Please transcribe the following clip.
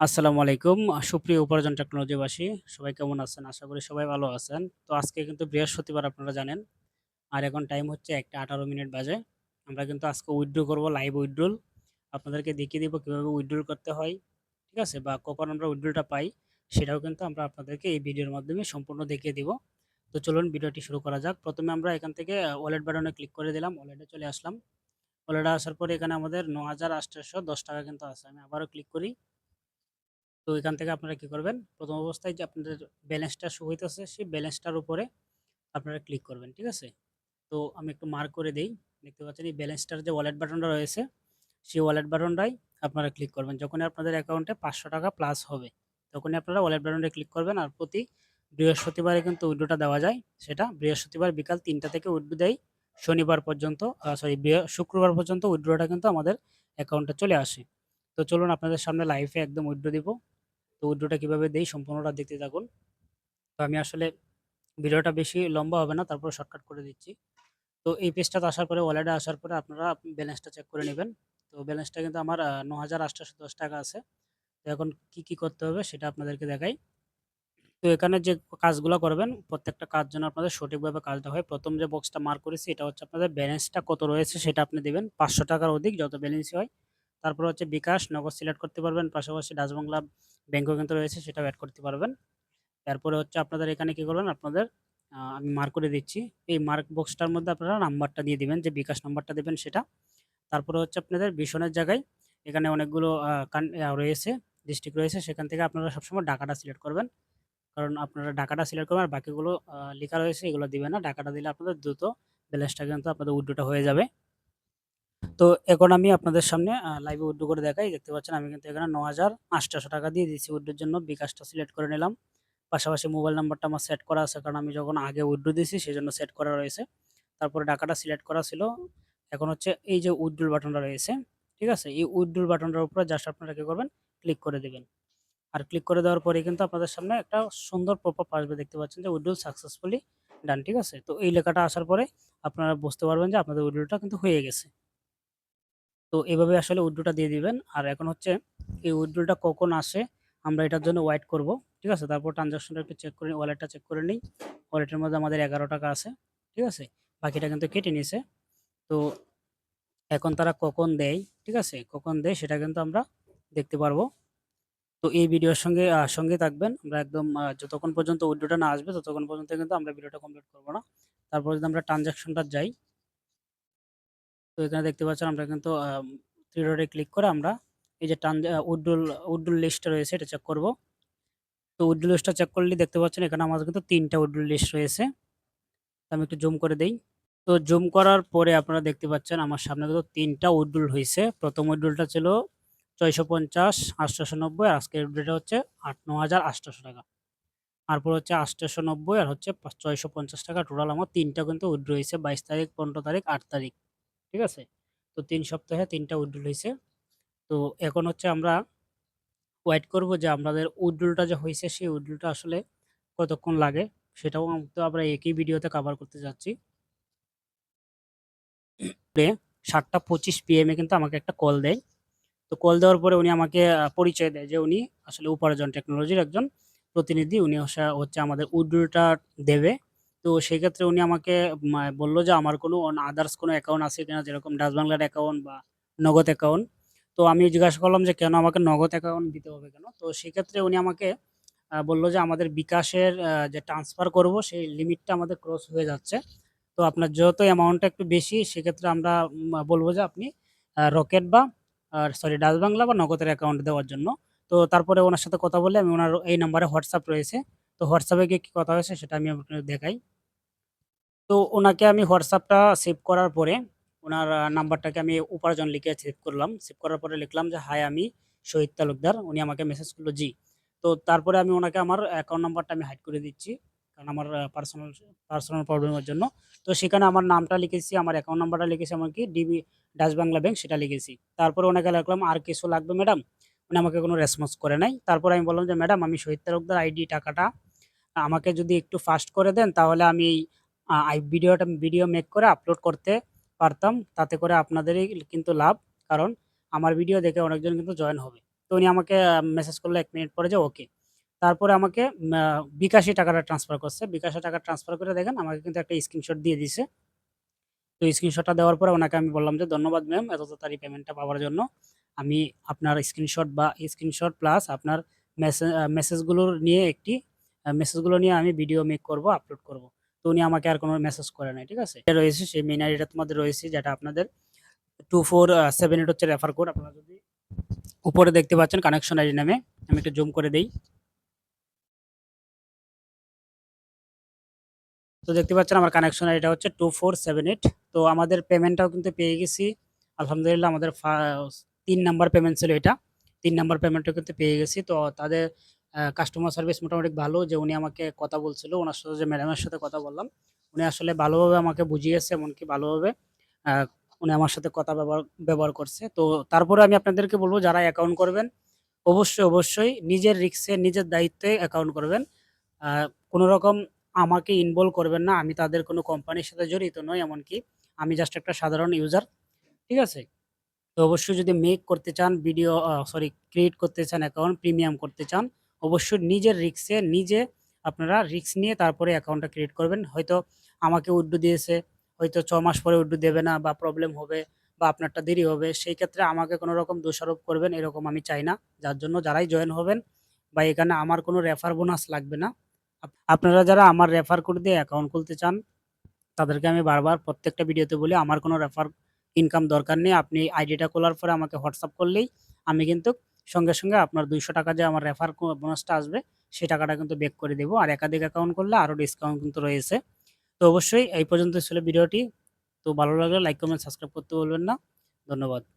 আসসালামু আলাইকুম। সুপ্রিয় উপার্জন টেকনোলজিবাসী সবাই কেমন আছেন? আশা করি সবাই ভালো আছেন। তো আজকে কিন্তু বৃহস্পতিবার আপনারা জানেন। আর এখন টাইম হচ্ছে ১টা ১৮ মিনিট বাজে। আমরা কিন্তু আজকে উইথড্র করব লাইভ উইথড্রল। আপনাদেরকে দেখিয়ে দিব কীভাবে উইথড্রল করতে হয়। ঠিক আছে? বা কখন আমরা উইথড্রলটা পাই সেটাও কিন্তু আমরা আপনাদেরকে এই ভিডিওর মাধ্যমে সম্পূর্ণ দেখিয়ে দিব। তো চলুন ভিডিওটি শুরু করা যাক। প্রথমে আমরা এখান থেকে ওয়ালেট বাটনে ক্লিক করে দিলাম। ওয়ালেটে চলে আসলাম। ওয়ালেটে আসার পরে এখানে আমাদের ৳৯,৮১০ কিন্তু আছে। আমি আবারও ক্লিক করি। তো এখান থেকে আপনারা কি করবেন? প্রথম অবস্থায় যে আপনাদের ব্যালেন্সটা শো হইতেছে, সেই ব্যালেন্সটার উপরে আপনারা ক্লিক করবেন। ঠিক আছে? তো আমি একটু মার্ক করে দেই। দেখতে পাচ্ছেন এই ব্যালেন্সটার যে ওয়ালেট বাটনটা রয়েছে, সেই ওয়ালেট বাটনটাই আপনারা ক্লিক করবেন। যখনই আপনাদের অ্যাকাউন্টে ৳৫০০ প্লাস হবে, তখনই আপনারা ওয়ালেট বাটনে ক্লিক করবেন। আর প্রতি বৃহস্পতিবারে কিন্তু উইথড্রটা দেওয়া যায়। সেটা বৃহস্পতিবার বিকাল ৩টা থেকে উইথড্র দেয়। শনিবার পর্যন্ত সরি শুক্রবার পর্যন্ত উইথড্রটা কিন্তু আমাদের অ্যাকাউন্টে চলে আসে। তো চলুন আপনাদের সামনে লাইফে একদম উইথড্র দিব। তো উইড্রোটা কীভাবে দেই সম্পূর্ণটা দেখতে থাকুন। তো আমি আসলে ভিডিওটা বেশি লম্বা হবে না তারপরে শর্টকাট করে দিচ্ছি। তো এই পেজটাতে আসার পরে ওয়ালেটে আসার পরে আপনারা ব্যালেন্সটা চেক করে নেবেন তো ব্যালেন্সটা কিন্তু আমার আ ৳৯,৮১০ আছে। তো এখন কি, কি করতে হবে সেটা আপনাদেরকে দেখাই। তো এখানে যে কাজগুলো করবেন প্রত্যেকটা কাজ যেন আপনাদের সঠিকভাবে কাজটা হয়। প্রথম যে বক্সটা মার্ক করেছি এটা হচ্ছে আপনাদের ব্যালেন্সটা কত রয়েছে সেটা আপনি দেবেন পাঁচশো টাকার অধিক যত ব্যালেন্সই হয়। তারপর হচ্ছে বিকাশ, নগদ সিলেক্ট করতে পারবেন। পাশাপাশি ডাচ বাংলা ব্যাংকও কিন্তু রয়েছে সেটাও অ্যাড করতে পারবেন। তারপরে হচ্ছে আপনাদের এখানে কি করবেন আপনাদের আমি মার্ক করে দিচ্ছি। এই মার্ক বক্সটার মধ্যে আপনারা নাম্বারটা দিয়ে দিবেন যে বিকাশ নাম্বারটা দেবেন সেটা। তারপরে হচ্ছে আপনাদের ভীষণের জায়গায় এখানে অনেকগুলো রয়েছে, ডিস্ট্রিক্ট রয়েছে সেখান থেকে আপনারা সবসময় ডাকাটা সিলেক্ট করবেন। কারণ আপনারা ঢাকাটা সিলেক্ট করবেন আর বাকিগুলো লেখা রয়েছে এগুলো দিবেন না। ঢাকাটা দিলে আপনাদের দ্রুত ব্যালেন্সটা কিন্তু আপনাদের উইথড্রটা হয়ে যাবে। তো এখন আমি আপনাদের সামনে লাইভে উইথড্র করে দেখাই। দেখতে পাচ্ছেন আমি কিন্তু এখানে ৳৯,৮১০ দিয়ে দিয়েছি উইথড্রোর জন্য। বিকাশটা সিলেক্ট করে নিলাম। পাশাপাশি মোবাইল নাম্বারটা আমার সেট করা আছে কারণ আমি যখন আগে উইথড্র দিয়েছি সেই জন্য সেট করা রয়েছে। তারপরে ঢাকাটা সিলেক্ট করা ছিল। এখন হচ্ছে এই যে উইথড্রল বাটনটা রয়েছে, ঠিক আছে? এই উইথড্রল বাটনটার উপরে জাস্ট আপনারা কী করবেন? ক্লিক করে দিবেন। আর ক্লিক করে দেওয়ার পরেই কিন্তু আপনাদের সামনে একটা সুন্দর পপআপ আসবে দেখতে পাচ্ছেন যে উইথড্রল সাকসেসফুলি ডান। ঠিক আছে? তো এই লেখাটা আসার পরে আপনারা বুঝতে পারবেন যে আপনাদের উইথড্রলটা কিন্তু হয়ে গেছে। তো এভাবে আসলে উইথড্রটা দিয়ে দিবেন। আর এখন হচ্ছে এই উইথড্রলটা কখন আসে আমরা এটার জন্য ওয়েট করব। ঠিক আছে? তারপর ট্রান্সেকশনটা একটু চেক করে নিই ওয়ালেটটা চেক করে নিই ওয়ালেটের মধ্যে আমাদের ৳১১ আছে। ঠিক আছে? বাকিটা কিন্তু কেটে নিয়েছে তো এখন তারা কখন দেয়, ঠিক আছে? কখন দেয় সেটা কিন্তু আমরা দেখতে পারব। তো এই ভিডিওর সঙ্গে সঙ্গে থাকবেন। আমরা একদম যতক্ষণ পর্যন্ত উইথড্রটা না আসবে ততক্ষণ পর্যন্ত কিন্তু আমরা ভিডিওটা কমপ্লিট করব না। তারপর যদি আমরা ট্রান্সেকশনটা যাই তো এখানে দেখতে পাচ্ছেন আমরা কিন্তু থ্রি ডটে ক্লিক করে আমরা এই যে ট্রান উইথড্রল উইথড্রল লিস্টটা রয়েছে এটা চেক করব। তো উইথড্রল লিস্টটা চেক করলেই দেখতে পাচ্ছেন এখানে আমাদের কিন্তু ৩ টা উইথড্রল লিস্ট রয়েছে। আমি একটু জুম করে দেই। তো জুম করার পরে আপনারা দেখতে পাচ্ছেন আমার সামনে কিন্তু ৩ টা উইথড্রল হইছে। ১ম উইথড্রলটা ছিল ৬৫০, ৮৯০ আর আজকের উইথড্রলটা হচ্ছে আট ৳৯,৮১০ তারপর হচ্ছে ৮৯০ আর হচ্ছে ছয়শো পঞ্চাশ টাকা টোটাল আমার তিনটা কিন্তু উইথড্র হইছে ২২ তারিখ, ১৫ তারিখ, আট তারিখ। ঠিক আছে? তো তিন সপ্তাহে ৩ টা হয়েছে তো এখন হচ্ছে আমরা ওয়েট করব যে আমাদের উইথড্রলটা যে হয়েছে সেই উইথড্রলটা আসলে কতক্ষণ লাগে, সেটাও তো আমরা একই ভিডিওতে কভার করতে যাচ্ছি। ৭টা ২৫ পিএম এ কিন্তু আমাকে একটা কল দেয়। তো কল দেওয়ার পরে উনি আমাকে পরিচয় দেয় যে উনি আসলে উপার্জন টেকনোলজির একজন প্রতিনিধি। উনি হচ্ছে আমাদের উইথড্রলটা দেবে। তো সেক্ষেত্রে উনি আমাকে বলল যে আমার কোনো আদার্স কোনো অ্যাকাউন্ট আছে কিনা, যেরকম ডাচ বাংলার অ্যাকাউন্ট বা নগদ অ্যাকাউন্ট। তো আমি জিজ্ঞাসা করলাম যে কেন আমাকে নগদ অ্যাকাউন্ট দিতে হবে কেন? তো সেক্ষেত্রে উনি আমাকে বলল যে আমাদের বিকাশের যে ট্রান্সফার করব সেই লিমিটটা আমাদের ক্রস হয়ে যাচ্ছে। তো আপনার যেহেতু অ্যামাউন্টটা একটু বেশি, সেক্ষেত্রে আমরা বলব যে আপনি রকেট বা, আর সরি ডাচ বাংলা বা নগদের অ্যাকাউন্ট দেওয়ার জন্য। তো তারপরে উনার সাথে কথা বলে আমি উনার এই নাম্বারে হোয়াটসঅ্যাপ রয়েছে। তো হোয়াটসঅ্যাপে গিয়ে কি কথা হয়েছে সেটা আমি আপনাদের দেখাই। তো ওনাকে আমি হোয়াটসঅ্যাপটা সেভ করার পরে ওনার নাম্বারটাকে আমি উপার্জন লিখে সেভ করলাম। সেভ করার পরে লিখলাম যে, "হাই আমি শহীদ তালুকদার।" উনি আমাকে মেসেজ করল, "জি।" তো তারপরে আমি ওনাকে আমার অ্যাকাউন্ট নাম্বারটা আমি হাইড করে দিচ্ছি। কারণ আমার পার্সোনাল পার্সোনাল প্রবলেমের জন্য। তো সেখানে আমার নামটা লিখেছি, আমার অ্যাকাউন্ট নাম্বারটা লিখেছি এমনকি ডিবি ডাচ বাংলা ব্যাংক সেটা লিখেছি। তারপরে ওনাকে লিখলাম, "আর কিছু লাগবে ম্যাডাম?" উনি আমাকে কোনো রেসপন্স করে নাই। তারপরে আমি বললাম যে, "ম্যাডাম আমি শহীদ তালুকদার আইডি টাকাটা আমাকে যদি একটু ফাস্ট করে দেন তাহলে আমি ভিডিওটা, ভিডিও মেক করে আপলোড করতে পারতাম। তাতে করে আপনাদেরই কিন্তু লাভ। কারণ আমার ভিডিও দেখে অনেকজন কিন্তু জয়েন হবে।" তো উনি আমাকে মেসেজ করল এক মিনিট পরে যে ওকে তারপরে আমাকে বিকাশে টাকাটা ট্রান্সফার করছে বিকাশে টাকা ট্রান্সফার করে দেখেন, আমাকে কিন্তু একটা স্ক্রিনশট দিয়ে দিছে তো স্ক্রিনশটটা দেওয়ার পরে ওনাকে আমি বললাম যে, ধন্যবাদ ম্যাম এত তাড়াতাড়ি পেমেন্টটা পাওয়ার জন্য আমি আপনার স্ক্রিনশট বা স্ক্রিনশট প্লাস আপনার মেসেজ মেসেজগুলোর নিয়ে একটি মেসেজগুলো নিয়ে আমি ভিডিও মেক করব আপলোড করব তো উনি আমাকে আর কোনো মেসেজ করে নাই, ঠিক আছে? এটা রয়েছে সেই মেইন আইডিটা তোমাদের রয়েছে যেটা আপনাদের টু ফোর সেভেন এইট হচ্ছে রেফার কোড আপনারা যদি উপরে দেখতে পাচ্ছেন কানেকশন আইডি নামে, আমি একটু জুম করে দিই। তো দেখতে পাচ্ছেন আমার কানেকশন আইডিটা হচ্ছে টু ফোর সেভেন এইট তো আমাদের পেমেন্টটাও কিন্তু পেয়ে গেছি। আলহামদুলিল্লাহ আমাদের তিন নাম্বার পেমেন্ট ছিল এটা। তিন নাম্বার পেমেন্টও কিন্তু পেয়ে গেছি। তো তাদের কাস্টমার সার্ভিস মোটামুটি ভালো যে উনি আমাকে কথা বলছিল ওনার সাথে যে ম্যাডামের সাথে কথা বললাম, উনি আসলে ভালোভাবে আমাকে বুঝিয়েছে, এমনকি ভালোভাবে উনি আমার সাথে কথা ব্যবহার ব্যবহার করছে। তো তারপরে আমি আপনাদেরকে বলব, যারা অ্যাকাউন্ট করবেন, অবশ্যই অবশ্যই নিজের রিক্সে নিজের দায়িত্বে অ্যাকাউন্ট করবেন। কোনো রকম আমাকে ইনভলভ করবেন না, আমি তাদের কোনো কোম্পানির সাথে জড়িত নই, এমনকি আমি জাস্ট একটা সাধারণ ইউজার ঠিক আছে? তো অবশ্যই যদি মেক করতে চান ভিডিও সরি ক্রিয়েট করতে চান অ্যাকাউন্ট প্রিমিয়াম করতে চান অবশ্যই নিজের রিক্সে নিজে আপনারা রিক্স নিয়ে তারপরে অ্যাকাউন্টটা ক্রিয়েট করবেন। হয়তো আমাকে উড্ডু দিয়েছে, হয়তো ছ মাস পরে উড্ডু দেবে না বা প্রবলেম হবে বা আপনারটা দেরি হবে, সেই ক্ষেত্রে আমাকে কোনো রকম দোষারোপ করবেন এরকম আমি চাই না। যার জন্য যারাই জয়েন হবেন বা এখানে আমার কোনো রেফার বোনাস লাগবে না। আপনারা যারা আমার রেফার করে দিয়ে অ্যাকাউন্ট খুলতে চান, তাদেরকে আমি বারবার প্রত্যেকটা ভিডিওতে বলি, আমার কোনো রেফার ইনকাম দরকার নেই। আপনি আইডিটা খোলার পরে আমাকে হোয়াটসঅ্যাপ করলেই আমি কিন্তু সঙ্গে সঙ্গে আপনার দুইশো টাকা যে আমার রেফার বোনাসটা আসবে, সেই টাকাটা কিন্তু বেক করে দেবো। আর একাধিক অ্যাকাউন্ট করলে আরও ডিসকাউন্ট কিন্তু রয়েছে। তো অবশ্যই এই পর্যন্ত ছিল ভিডিওটি। তো ভালো লাগলে লাইক কমেন্ট সাবস্ক্রাইব করতে বলবেন না। ধন্যবাদ।